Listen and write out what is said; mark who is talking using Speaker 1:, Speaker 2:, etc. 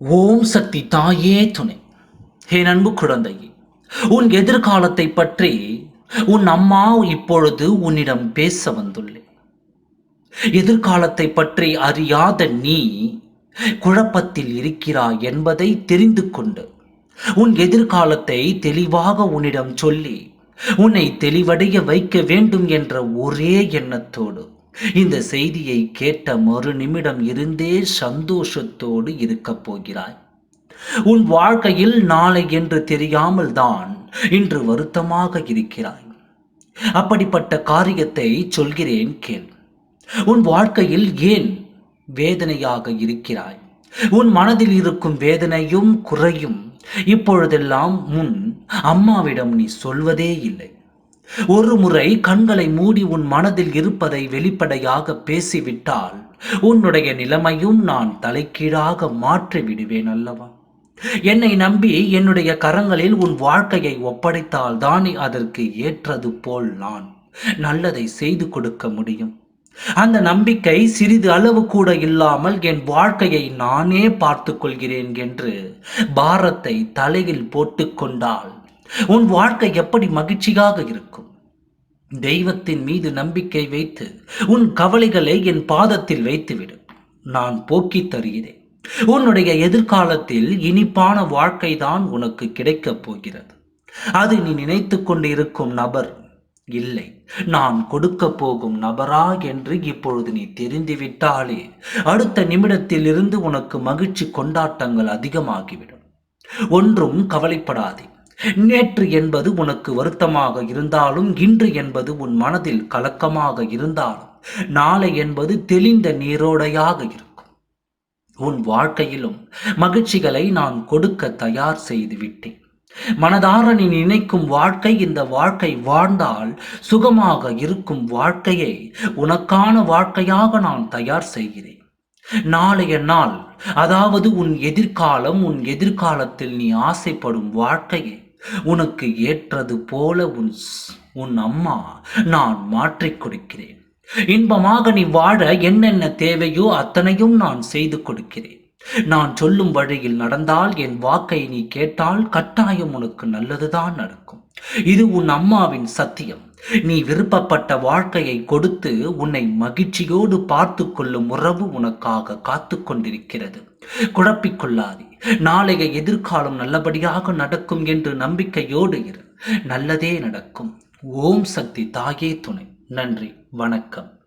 Speaker 1: ஓம் சக்தி தாயே துணை. ஹே அன்பு குழந்தையே உன் எதிர்காலத்தை பற்றி உன் அம்மா இப்பொழுது உன்னிடம் பேச வந்துள்ளேன் எதிர்காலத்தை பற்றி அறியாத நீ குழப்பத்தில் இருக்கிறாய் என்பதை தெரிந்து கொண்டு உன் எதிர்காலத்தை தெளிவாக உன்னிடம் சொல்லி உன்னை தெளிவடைய வைக்க வேண்டும் என்ற ஒரே எண்ணத்தோடு இந்த செய்தியை கேட்ட மறு நிமிடம் இருந்தே சந்தோஷத்தோடு இருக்கப் போகிறாய். உன் வாழ்க்கையில் நாளை என்று தெரியாமல் தான் இன்று வருத்தமாக இருக்கிறாய். அப்படிப்பட்ட காரியத்தை சொல்கிறேன் கேள். உன் வாழ்க்கையில் ஏன் வேதனையாக இருக்கிறாய்? உன் மனதில் இருக்கும் வேதனையும் குறையும் இப்பொழுதெல்லாம் முன் அம்மாவிடம் நீ சொல்வதே இல்லை. ஒரு முறை கண்களை மூடி உன் மனதில் இருப்பதை வெளிப்படையாக பேசிவிட்டால் உன்னுடைய நிலைமையும் நான் தலைக்கீழாக மாற்றி விடுவேன் அல்லவா? என்னை நம்பி என்னுடைய கரங்களில் உன் வாழ்க்கையை ஒப்படைத்தால் தானே அதற்கு ஏற்றது போல் நான் நல்லதை செய்து கொடுக்க முடியும். அந்த நம்பிக்கை சிறிது அளவு கூட இல்லாமல் என் வாழ்க்கையை நானே பார்த்து கொள்கிறேன் என்று பாரத்தை தலையில் போட்டுக்கொண்டால் உன் வாழ்க்கை எப்படி மகிழ்ச்சியாக இருக்கும்? தெய்வத்தின் மீது நம்பிக்கை வைத்து உன் கவலைகளை என் பாதத்தில் வைத்துவிடு. நான் போக்கி தருகிறேன். உன்னுடைய எதிர்காலத்தில் இனிப்பான வாழ்க்கை தான் உனக்கு கிடைக்கப் போகிறது. அது நீ நினைத்து கொண்டிருக்கும் நபர் இல்லை. நான் கொடுக்க போகும் நபரா என்று இப்பொழுது நீ தெரிந்துவிட்டாலே அடுத்த நிமிடத்தில் இருந்து உனக்கு மகிழ்ச்சி கொண்டாட்டங்கள் அதிகமாகிவிடும். ஒன்றும் கவலைப்படாதே. நேற்று என்பது உனக்கு வருத்தமாக இருந்தாலும் இன்று என்பது உன் மனதில் கலக்கமாக இருந்தாலும் நாளை என்பது தெளிந்த நீரோடையாக இருக்கும். உன் வாழ்க்கையிலும் மகிழ்ச்சிகளை நான் கொடுக்க தயார் செய்து விட்டேன். மனதார நீ நினைக்கும் வாழ்க்கை இந்த வாழ்க்கை வாழ்ந்தால் சுகமாக இருக்கும் வாழ்க்கையை உனக்கான வாழ்க்கையாக நான் தயார் செய்கிறேன். நாளைய நாள் அதாவது உன் எதிர்காலம் உன் எதிர்காலத்தில் நீ ஆசைப்படும் வாழ்க்கையை உனக்கு ஏற்றது போல உன் உன் அம்மா நான் மாற்றிக் கொடுக்கிறேன். இன்பமாக நீ வாழ என்னென்ன தேவையோ அத்தனையும் நான் செய்து கொடுக்கிறேன். நான் சொல்லும் வழியில் நடந்தால் என் வாக்கை நீ கேட்டால் கட்டாயம் உனக்கு நல்லதுதான் நடக்கும். இது உன் அம்மாவின் சத்தியம். நீ விருப்பப்பட்ட வாழ்க்கையை கொடுத்து உன்னை மகிழ்ச்சியோடு பார்த்து கொள்ளும் உறவு உனக்காக காத்து கொண்டிருக்கிறது. குழப்பிக்கொள்ளாதே. நாளைய எதிர்காலம் நல்லபடியாக நடக்கும் என்று நம்பிக்கையோடு இரு. நல்லதே நடக்கும். ஓம் சக்தி தாயே துணை. நன்றி. வணக்கம்.